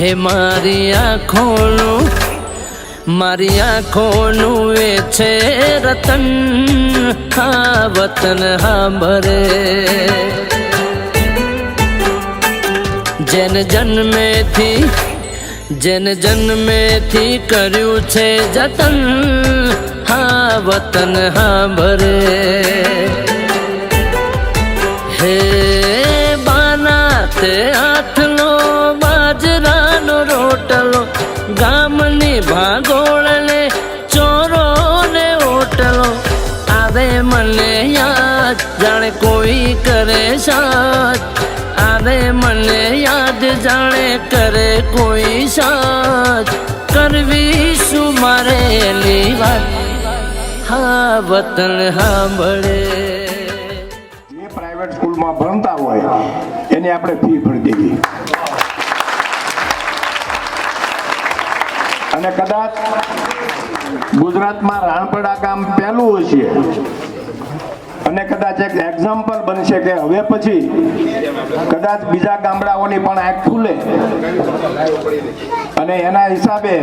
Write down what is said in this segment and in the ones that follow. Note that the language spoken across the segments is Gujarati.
હે મારી આંખોનું મારી આંખોનું એ છે રતન, હા વતન હાંભરે. જેન જન્મેથી જેન જન્મેથી કર્યું છે જતન, હા વતન હાંભરે. હે બાના તે હાથનો ભાગોળને ચોરો ને ઓટલો. આવે મને યાદ, જાણે કોઈ કરે સાથ. આવે મને યાદ, જાણે કરે કોઈ સાથ. કરવી શું મારે વાત. હા, વતન સાંભળે. પ્રાઇવેટ સ્કૂલમાં ભણતા હોય, એને આપણે ફી ભરી દેવી અને કદાચ ગુજરાતમાં રાણપડા કામ પહેલું હશે અને કદાચ એક એક્ઝામ્પલ બનશે કે હવે પછી કદાચ બીજા ગામડાઓની પણ આંખ ખુલે. અને એના હિસાબે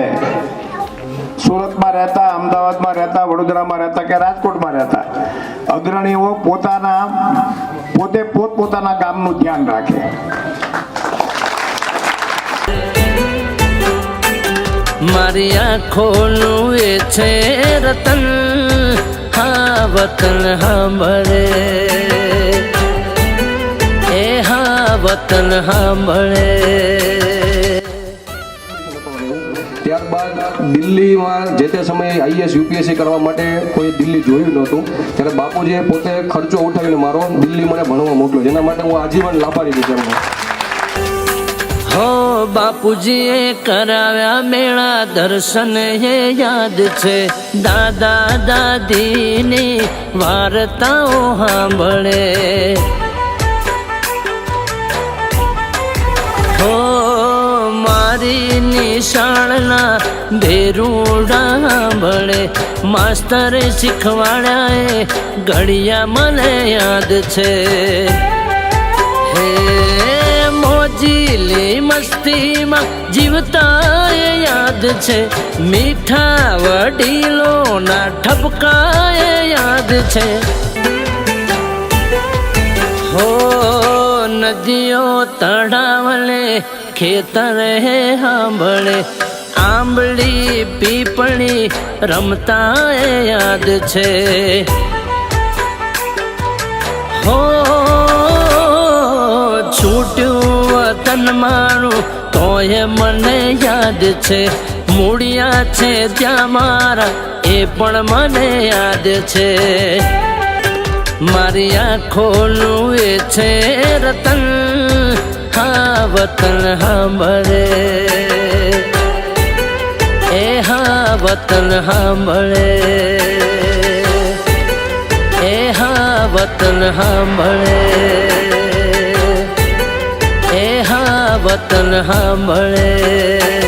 સુરતમાં રહેતા, અમદાવાદમાં રહેતા, વડોદરામાં રહેતા કે રાજકોટમાં રહેતા, અગ્રણીઓ પોતાના, પોતે પોતપોતાના ગામનું ધ્યાન રાખે. મારી આંખોનું એ છે રતન, હા વતન સાંભળે. એ હા વતન સાંભળે. ત્યારબાદ દિલ્હીમાં જે તે સમયે આઈએસ, યુપીએસસી કરવા માટે કોઈ દિલ્હી જોયું નહોતું, ત્યારે બાપુજીએ પોતે ખર્ચો ઉઠાવીને મારો દિલ્હી મને ભણવા મોકલ્યો, જેના માટે હું આજીવન લાભારી છું. હો બાપુજીએ કરાવ્યા મેળા દર્શન, એ યાદ છે. દાદા દાદીની વાર્તાઓ સાંભળે. હો મારી નિશાળના ભેરુડા સાંભળે. માસ્તરે શીખવાડ્યા ઘડિયા મને યાદ છે. હે મસ્તીમાં જીવતા એ યાદ છે. મીઠા વડીલોના ઠપકા એ યાદ છે. હો નદીઓ તળાવલે, ખેતરે સાંભળે આંબળી પીપળી રમતા એ યાદ છે. હો વતન મારું, તોય મને યાદ છે. મૂળિયા છે ત્યાં મારા, એ પણ મને યાદ છે. મારી આંખોનું એ છે રતન, હા વતન સાંભળે. એ હા વતન સાંભળે. એ હા વતન સાંભળે